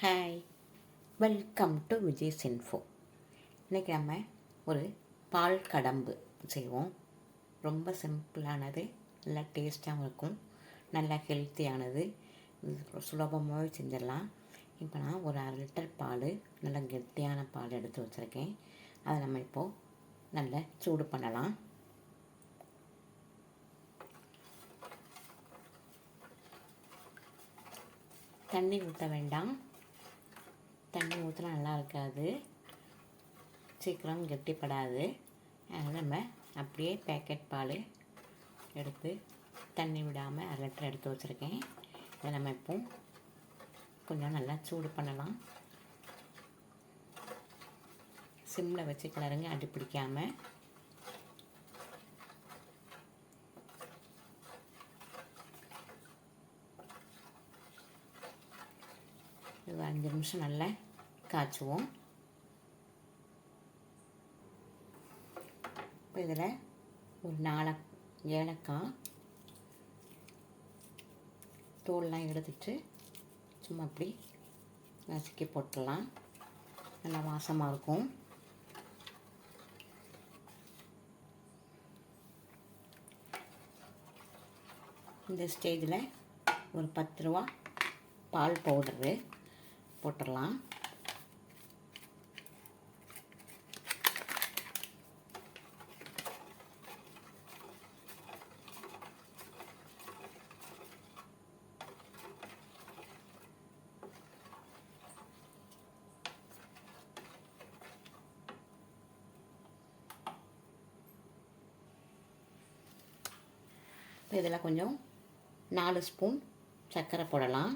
Hi welcome to Vijay சென்ஃபோ இன்றைக்கி நம்ம ஒரு பால் கடம்பு செய்வோம். ரொம்ப சிம்பிளானது நல்லா டேஸ்ட்டாகவும் இருக்கும். நல்லா ஹெல்த்தியானது. சுலபமாகவே செஞ்சிடலாம். இப்போ நான் ஒரு அரை லிட்டர் பால் நல்லா கெட்டியான பால் எடுத்து வச்சுருக்கேன். அதை நம்ம இப்போது நல்லா சூடு பண்ணலாம். தண்ணி ஊற்ற வேண்டாம். தண்ணி ஊற்றினா நல்லா இருக்காது. சீக்கிரம் கெட்டிப்படாது. அதனால் நம்ம அப்படியே பேக்கெட் பால் எடுத்து தண்ணி விடாமல் அரை லிட்டர் எடுத்து வச்சுருக்கேன். இதை நம்ம இப்போ கொஞ்சம் நல்லா சூடு பண்ணலாம். சிம்மில் வச்சு கிளறுங்க அடி பிடிக்காமல் இது அஞ்சு நிமிஷம் நல்லா காய்ச்சுவோம். இப்போ இதில் ஒரு நால ஏலக்காய் தோல்லாம் எடுத்துட்டு சும்மா அப்படி நசுக்கி போட்டுடலாம். நல்லா வாசமாக இருக்கும். இந்த ஸ்டேஜில் ஒரு பத்து ரூபா பால் பவுடரு. போட்டுடலாம். இப்போ இதில் கொஞ்சம் நாலு ஸ்பூன் சர்க்கரை போடலாம்.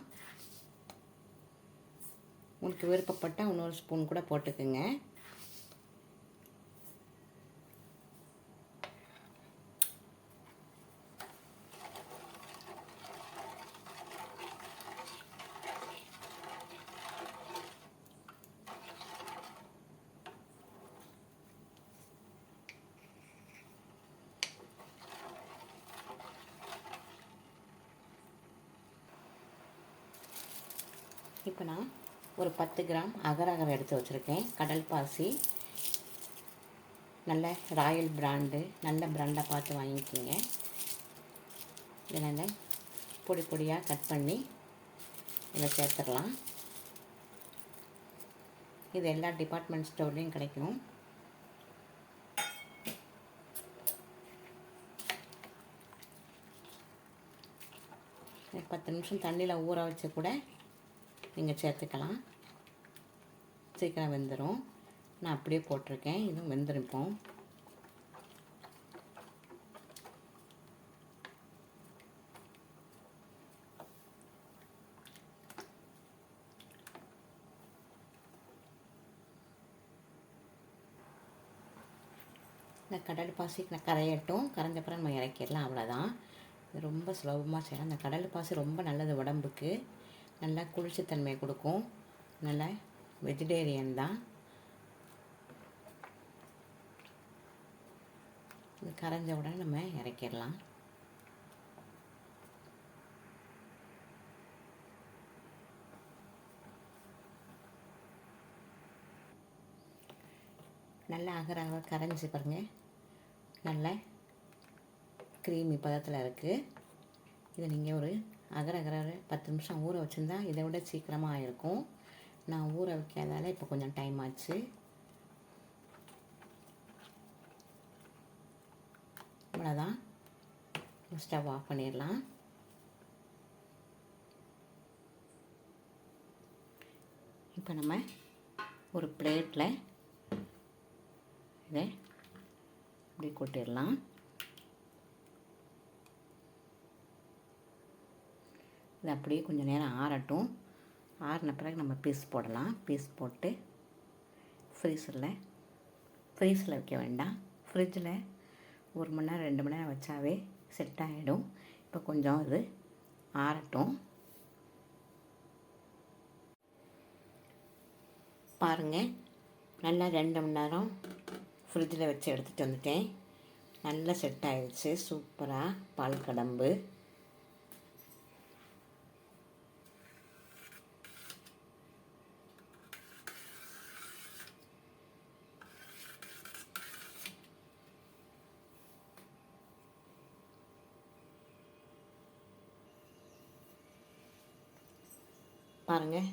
உங்களுக்கு விருப்பப்பட்டால் இன்னொரு ஸ்பூன் கூட போட்டுக்குங்க. இப்போ நான் ஒரு பத்து கிராம் அகரகரம் எடுத்து வச்சுருக்கேன். கடல் பாசி நல்ல ராயல் பிராண்டு நல்ல பிராண்டாக பார்த்து வாங்கிக்கிங்க. இதனால் பொடி பொடியாக கட் பண்ணி இதை சேர்த்துடலாம். இது எல்லா டிபார்ட்மெண்ட் ஸ்டோர்லேயும் கிடைக்கும். பத்து நிமிஷம் தண்ணியில் ஊற வச்சு கூட நீங்கள் சேர்த்துக்கலாம். சீக்கிரம் வெந்துடும் நான் அப்படியே போட்டிருக்கேன். இதுவும் வெந்திருப்போம். இந்த கடல் பாசி கரையட்டும். கரைஞ்சப்பறம் நம்ம இறக்கிடலாம். அவ்வளோதான் இது ரொம்ப சுலபமாக செய்யலாம். இந்த கடல் பாசி ரொம்ப நல்லது உடம்புக்கு. நல்லா குளிர்ச்சித்தன்மை கொடுக்கும். நல்லா வெஜிடேரியன் தான். இது கரைஞ்ச உடனே நம்ம இறக்கிடலாம். நல்லா அகராக கரைஞ்சி பாருங்க. நல்ல க்ரீமி பதத்தில் இருக்குது இதை நீங்கள் ஒரு அகர அகர பத்து நிமிஷம் ஊற வச்சுருந்தா இதை விட சீக்கிரமாக ஆயிருக்கும். நான் ஊற வைக்காதால இப்போ கொஞ்சம் டைம் ஆச்சு. இவ்வளோதான் ஸ்டவ் ஆஃப் பண்ணிடலாம். இப்போ நம்ம ஒரு பிளேட்டில் இதை இப்படி கொட்டிடலாம். இது அப்படியே கொஞ்சம் நேரம் ஆறட்டும். ஆறின பிறகு நம்ம பீஸ் போடலாம். பீஸ் போட்டு ஃப்ரீசரில் ஃப்ரீஸில் வைக்க வேண்டாம். ஃப்ரிட்ஜில் ஒரு மணி நேரம் ரெண்டு மணி நேரம் வச்சாவே செட் ஆகிடும் இப்போ கொஞ்சம் இது ஆறட்டும். பாருங்கள் நல்லா ரெண்டு மணி நேரம் ஃப்ரிட்ஜில் வச்சு எடுத்துகிட்டு வந்துட்டேன். நல்லா செட் ஆகிடுச்சு சூப்பராக பால் கடம்பு பாருங்கள்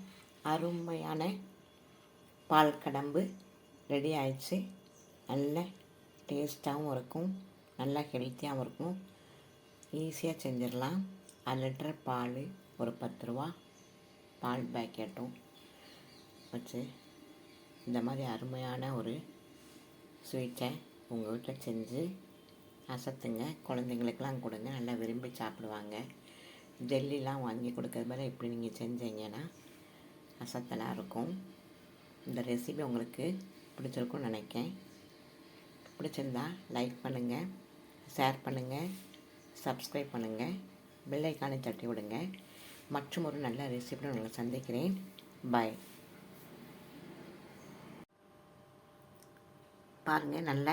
அருமையான பால் கடம்பு ரெடி ஆயிடுச்சு. நல்ல டேஸ்ட்டாகவும் இருக்கும். நல்லா ஹெல்த்தியாகவும் இருக்கும். ஈஸியாக செஞ்சிடலாம். அரை லிட்டர் பால் ஒரு பத்து ரூபா. பால் பேக்கெட்டும் வச்சு இந்த மாதிரி அருமையான ஒரு ஸ்வீட்டை உங்கள் வீட்டில் செஞ்சு அசத்துங்க. குழந்தைங்களுக்கெல்லாம் கொடுங்க. நல்லா விரும்பி சாப்பிடுவாங்க. ஜெல்லிலாம் வாங்கி கொடுக்கறது மாதிரி இப்படி நீங்கள் செஞ்சீங்கன்னா அசத்தலாக இருக்கும். இந்த ரெசிபி உங்களுக்கு பிடிச்சிருக்கும்னு நினைக்கேன். பிடிச்சிருந்தா லைக் பண்ணுங்கள் ஷேர் பண்ணுங்கள் சப்ஸ்கிரைப் பண்ணுங்கள் பெல் தட்டி விடுங்க. மற்றும் ஒரு நல்ல ரெசிபியுடன் உங்களை சந்திக்கிறேன். பாய் பாருங்கள் நல்ல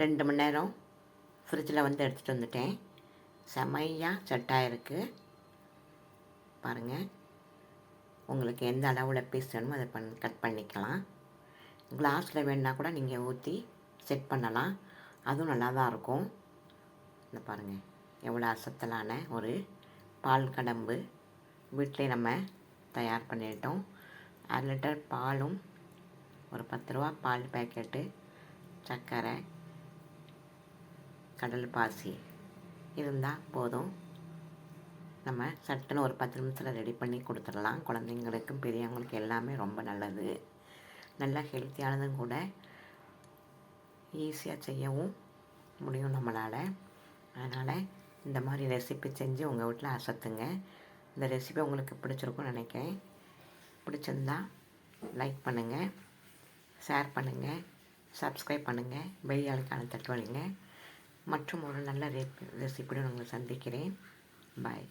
ரெண்டு மணி நேரம் ஃப்ரிட்ஜில் வந்து எடுத்துகிட்டு வந்துட்டேன். செமையாக செட்டாக இருக்குது பாருங்கள் உங்களுக்கு எந்த அளவில் பீஸ் வேணுமோ அதை பண் கட் பண்ணிக்கலாம். கிளாஸில் வேணுன்னா கூட நீங்கள் ஊற்றி செட் பண்ணலாம். அதுவும் நல்லா தான் இருக்கும். இந்த பாருங்கள் எவ்வளோ அசத்தலான ஒரு பால் கடம்பு. வீட்டிலே நம்ம தயார் பண்ணிட்டோம். அரை லிட்டர் பாலும் ஒரு பத்து ரூபா பால் பேக்கெட்டு சர்க்கரை கடல் பாசி இருந்தால் போதும். நம்ம சட்டுன்னு ஒரு பத்து நிமிஷத்தில் ரெடி பண்ணி கொடுத்துடலாம். குழந்தைங்களுக்கும் பெரியவங்களுக்கு எல்லாமே ரொம்ப நல்லது. நல்லா ஹெல்த்தியானதும் கூட ஈஸியாக செய்யவும் முடியும் நம்மளால். அதனால் இந்த மாதிரி ரெசிபி செஞ்சு உங்கள் வீட்டில் அசத்துங்க. இந்த ரெசிபி உங்களுக்கு பிடிச்சிருக்கும்னு நினைக்கிறேன். பிடிச்சிருந்தா லைக் பண்ணுங்கள் ஷேர் பண்ணுங்கள் சப்ஸ்கிரைப் பண்ணுங்கள் பெல் ஐக்கான தட்டு வழிங்க மற்றும் ஒரு நல்ல ரெசிபியுடன் உங்களை சந்திக்கிறேன். பாய்